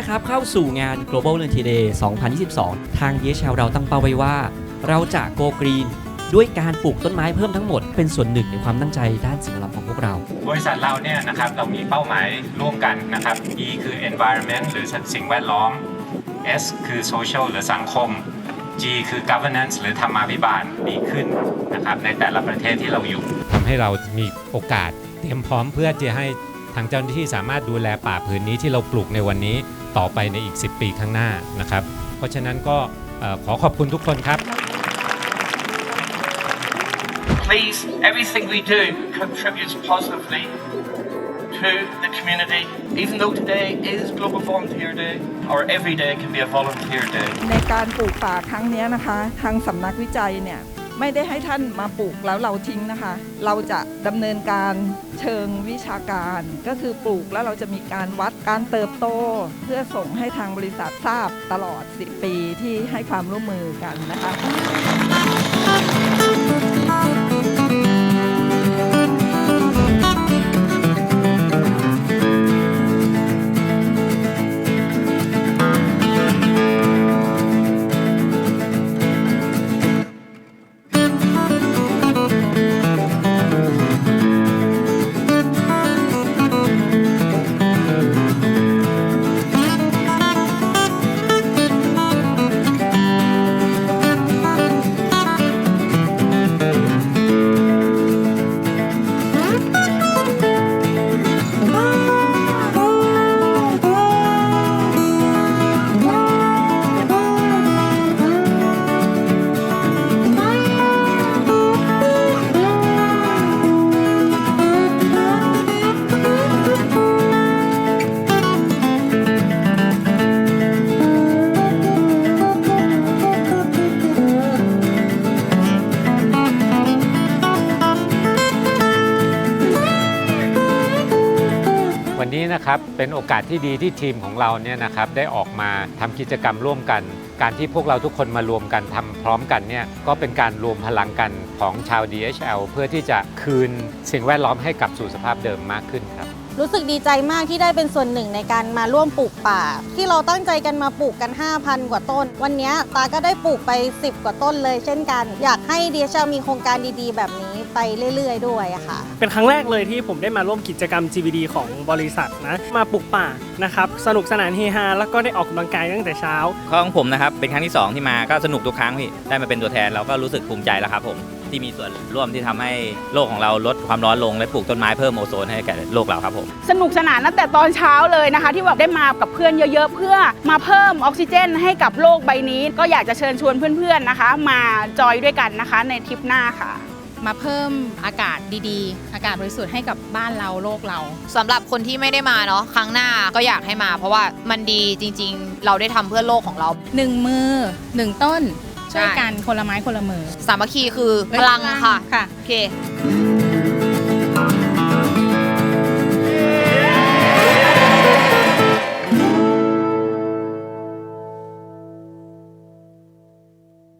นะครับเข้าสู่งาน Global l e a r n i Day 2022 ทาง DHL เราตั้งเป้าไว้ว่า เราจะ Go Green ด้วยการปลูกต้นไม้เพิ่มทั้งหมดเป็นส่วนหนึ่งในความตั้งใจด้านสิ่งแวดล้อมของพวกเรา บริษัทเราเนี่ยนะครับเรามีเป้าหมายร่วมกันนะครับ E คือ environment หรือสิ่งแวดล้อม S คือ social หรือสังคม G คือ governance หรือธรรมาภิบาลดีขึ้นนะครับในแต่ละประเทศที่เราอยู่ทำให้เรามีโอกาสเตรียมพร้อมเพื่อจะให้ ทางเจ้าหน้าที่สามารถดูแลป่าผืนนี้ที่เราปลูกในวันนี้ต่อไปในอีก 10 ปีข้างหน้านะครับ เพราะฉะนั้นก็เอ่อขอขอบคุณทุกคนครับ Please, everything we do contributes positively to the community. Even though today is Global Volunteer Day, or every day can be a volunteer day. ในการปลูกป่าครั้งเนี้ยนะคะ ทางสำนักวิจัยเนี่ย ไม่ได้ให้ท่านมาปลูกแล้วเราทิ้งนะคะ เราจะดำเนินการเชิงวิชาการ ก็คือปลูกแล้วเราจะมีการวัดการเติบโต เพื่อส่งให้ทางบริษัททราบตลอด 10 ปีที่ให้ความร่วมมือกันนะคะ นี้นะครับเป็นโอกาสที่ดีที่ทีมของเราเนี่ยนะครับได้ออกมาทำกิจกรรมร่วมกัน การที่พวกเราทุกคนมารวมกันทำพร้อมกันเนี่ยก็เป็นการรวมพลังกันของชาว DHL เพื่อที่จะคืนสิ่งแวดล้อมให้กลับสู่สภาพเดิมมากขึ้นครับรู้สึกดีใจมากที่ได้เป็นส่วนหนึ่งในการมาร่วมปลูกป่า ที่เราตั้งใจกันมาปลูกกัน 5,000 กว่าต้น วันนี้ตาก็ได้ปลูกไป 10 กว่าต้นเลยเช่นกัน อยากให้เดียชมีโครงการดีๆ แบบนี้ ไปเรื่อย ๆ ด้วยอะค่ะ เป็นครั้งแรกเลยที่ผมได้มาร่วมกิจกรรม GVD ของบริษัทนะ มาปลูกป่านะครับ สนุกสนานเฮฮา แล้วก็ได้ออกกำลังกายตั้งแต่เช้า ของผมนะครับ เป็นครั้งที่ 2 ที่มาก็สนุกทุกครั้งพี่ ได้มาเป็นตัวแทนเราก็รู้สึกภูมิใจแล้วครับผม ที่มีส่วนร่วมที่ทำให้โลกของเราลดความร้อนลงและปลูกต้นไม้เพิ่มโอโซนให้แก่โลกเราครับผม สนุกสนานตั้งแต่ตอนเช้าเลยนะคะ ที่แบบได้มากับเพื่อนเยอะๆ เพื่อมาเพิ่มออกซิเจนให้กับโลกใบนี้ ก็อยากจะเชิญชวนเพื่อนๆนะคะ มาจอยด้วยกันนะคะในทริปหน้าค่ะ มาเพิ่มอากาศดีๆ อากาศบริสุทธิ์ให้กับบ้านเราโลกเรา สำหรับคนที่ไม่ได้มาเนาะครั้งหน้าก็อยากให้มา เพราะว่ามันดีจริง ๆ เราได้ทำเพื่อโลกของเรา หนึ่งมือหนึ่งต้นใช่ช่วยกันคนละไม้คนละมือสามัคคีคือพลังค่ะค่ะโอเค